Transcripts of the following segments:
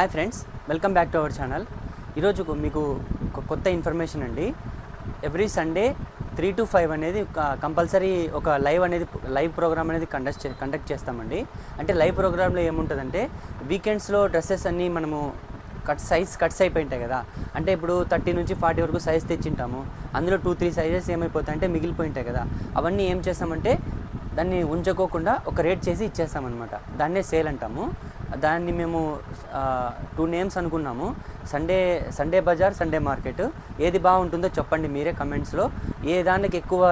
Hi friends welcome back to our channel ఈరోజు మీకు ఒక కొత్త ఇన్ఫర్మేషన్ అండి. Every Sunday three to five అనేది కంపల్సరీ ఒక లైవ్ అనేది లైవ్ ప్రోగ్రామ్ అనేది కండక్ట్ చే కండక్ట్ చేస్తామండి. అంటే లైవ్ ప్రోగ్రాంలో ఏముంటుందంటే వీకెండ్స్లో డ్రెస్సెస్ అన్నీ మనము కట్ సైజ్ కట్స్ అయిపోయి ఉంటాయి కదా. అంటే ఇప్పుడు థర్టీ నుంచి ఫార్టీ వరకు సైజ్ తెచ్చింటాము. అందులో టూ త్రీ సైజెస్ ఏమైపోతాయి అంటే మిగిలిపోయి ఉంటాయి కదా. అవన్నీ ఏం చేస్తామంటే దాన్ని ఉంచుకోకుండా ఒక రేట్ చేసి ఇచ్చేస్తామన్నమాట. దాన్నే సేల్ అంటాము. దాన్ని మేము టూ నేమ్స్ అనుకున్నాము. సండే సండే బజార్ సండే మార్కెట్ ఏది బాగుంటుందో చెప్పండి మీరే కమెంట్స్లో ఏ దానికి ఎక్కువ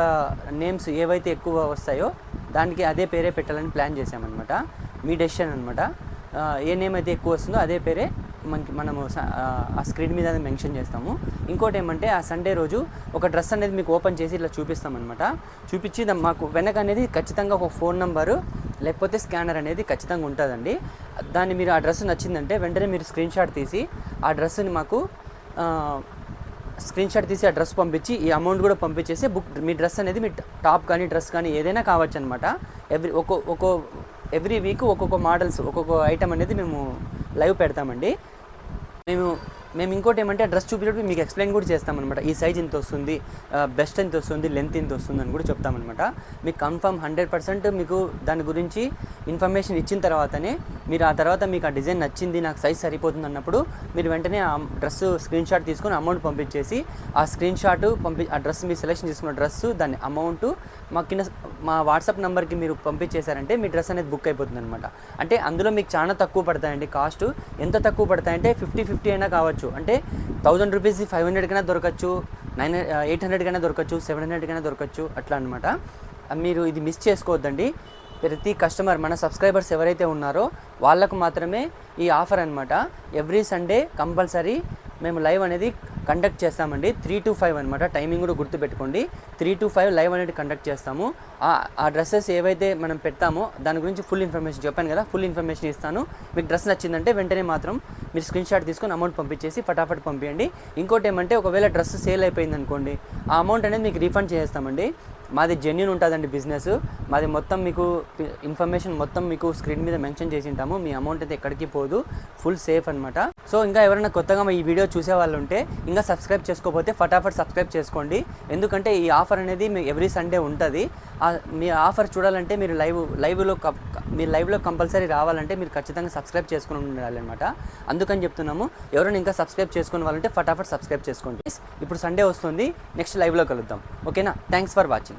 నేమ్స్ ఏవైతే ఎక్కువ వస్తాయో దానికి అదే పేరే పెట్టాలని ప్లాన్ చేసామన్నమాట మీ డెసిషన్ అనమాట ఏ నేమ్ అయితే ఎక్కువ వస్తుందో అదే పేరే మనకి మనము ఆ, స్క్రీన్ మీద మెన్షన్ చేస్తాము. ఇంకోటి ఏమంటే ఆ సండే రోజు ఒక డ్రెస్ అనేది మీకు ఓపెన్ చేసి ఇట్లా చూపిస్తామన్నమాట. చూపించి మాకు వెనక అనేది ఖచ్చితంగా ఒక ఫోన్ నెంబరు లేకపోతే స్కానర్ అనేది ఖచ్చితంగా ఉంటుందండి. దాన్ని మీరు ఆ డ్రెస్ నచ్చిందంటే వెంటనే మీరు స్క్రీన్ షాట్ తీసి ఆ డ్రెస్ని మాకు స్క్రీన్ షాట్ తీసి ఆ డ్రెస్ పంపించి ఈ అమౌంట్ కూడా పంపించేసి బుక్ మీ డ్రెస్ అనేది మీ టాప్ కానీ డ్రెస్ కానీ ఏదైనా కావచ్చు అనమాట ఎవ్రీ ఒక్కో ఒక్కో ఎవ్రీ వీక్ ఒక్కొక్క మోడల్స్ ఒక్కొక్క ఐటమ్ అనేది మేము లైవ్ పెడతామండి. మేము మేము ఇంకోటి ఏమంటే డ్రెస్ చూపించేటప్పుడు మీకు ఎక్స్ప్లెయిన్ కూడా చేస్తామన్నమాట. ఈ సైజ్ ఇంత వస్తుంది బెస్ట్ ఎంత వస్తుంది లెంత్ ఇంత వస్తుంది అని కూడా చెప్తామన్నమాట. మీకు కన్ఫర్మ్ హండ్రెడ్ పర్సెంట్ మీకు దాని గురించి ఇన్ఫర్మేషన్ ఇచ్చిన తర్వాతనే మీరు ఆ తర్వాత మీకు ఆ డిజైన్ నచ్చింది నాకు సైజ్ సరిపోతుంది అన్నప్పుడు మీరు వెంటనే ఆ డ్రెస్ స్క్రీన్ షాట్ తీసుకొని అమౌంట్ పంపించేసి ఆ స్క్రీన్ షాట్ పంపి ఆ డ్రెస్ మీరు సెలెక్షన్ చేసుకున్న డ్రెస్ దాని అమౌంట్ మా కింద మా వాట్సాప్ నెంబర్కి మీరు పంపించేశారంటే మీ డ్రెస్ అనేది బుక్ అయిపోతుంది అనమాట అంటే అందులో మీకు చాలా తక్కువ పడతాయండి కాస్ట్. ఎంత తక్కువ పడతాయంటే ఫిఫ్టీ ఫిఫ్టీ అయినా కావచ్చు. అంటే థౌజండ్ రూపీస్ ఫైవ్ హండ్రెడ్కైనా దొరకచ్చు నైన్ ఎయిట్ హండ్రెడ్కైనా దొరకచ్చు సెవెన్ హండ్రెడ్కైనా దొరకచ్చు అట్లా అనమాట మీరు ఇది మిస్ చేసుకోవద్దండి. ప్రతి కస్టమర్ మన సబ్స్క్రైబర్స్ ఎవరైతే ఉన్నారో వాళ్ళకు మాత్రమే ఈ ఆఫర్ అనమాట ఎవ్రీ సండే కంపల్సరీ మేము లైవ్ అనేది కండక్ట్ చేస్తామండి. త్రీ టు ఫైవ్ అనమాట టైమింగ్ కూడా గుర్తుపెట్టుకోండి. త్రీ టు ఫైవ్ లైవ్ అనేది కండక్ట్ చేస్తాము. ఆ డ్రెస్సెస్ ఏవైతే మనం పెడతామో దాని గురించి ఫుల్ ఇన్ఫర్మేషన్ చెప్పాను కదా ఫుల్ ఇన్ఫర్మేషన్ ఇస్తాను. మీకు డ్రెస్ నచ్చిందంటే వెంటనే మాత్రం మీరు స్క్రీన్ షాట్ తీసుకొని అమౌంట్ పంపించేసి ఫటాఫట్ పంపించండి ఇంకోటి ఏమంటే ఒకవేళ డ్రెస్ సేల్ అయిపోయింది అనుకోండి ఆ అమౌంట్ అనేది మీకు రీఫండ్ చేస్తామండి. మాది జెన్యున్ ఉంటుందండి బిజినెస్ మాది మొత్తం మీకు ఇన్ఫర్మేషన్ మొత్తం మీకు స్క్రీన్ మీద మెన్షన్ చేసి ఉంటాము మీ అమౌంట్ అయితే ఎక్కడికి పోదు. ఫుల్ సేఫ్ అనమాట సో ఇంకా ఎవరైనా కొత్తగా మా ఈ వీడియో చూసే వాళ్ళు ఉంటే ఇంకా సబ్స్క్రైబ్ చేసుకోకపోతే ఫటాఫట్ సబ్స్క్రైబ్ చేసుకోండి. ఎందుకంటే ఈ ఆఫర్ అనేది మీ ఎవ్రీ సండే ఉంటుంది. మీ ఆఫర్ చూడాలంటే మీరు లైవ్ లైవ్లో కప్- మీరు లైవ్లో కంపల్సరీ రావాలంటే మీరు ఖచ్చితంగా సబ్స్క్రైబ్ చేసుకుని ఉండాలన్నమాట. అందుకని చెప్తున్నాము ఎవరైనా ఇంకా సబ్స్క్రైబ్ చేసుకుని వాళ్ళంటే ఫటాఫట్ సబ్స్క్రైబ్ చేసుకోండి. ఇప్పుడు సండే వస్తుంది. నెక్స్ట్ లైవ్లో కలుద్దాం. ఓకేనా థ్యాంక్స్ ఫర్ వాచింగ్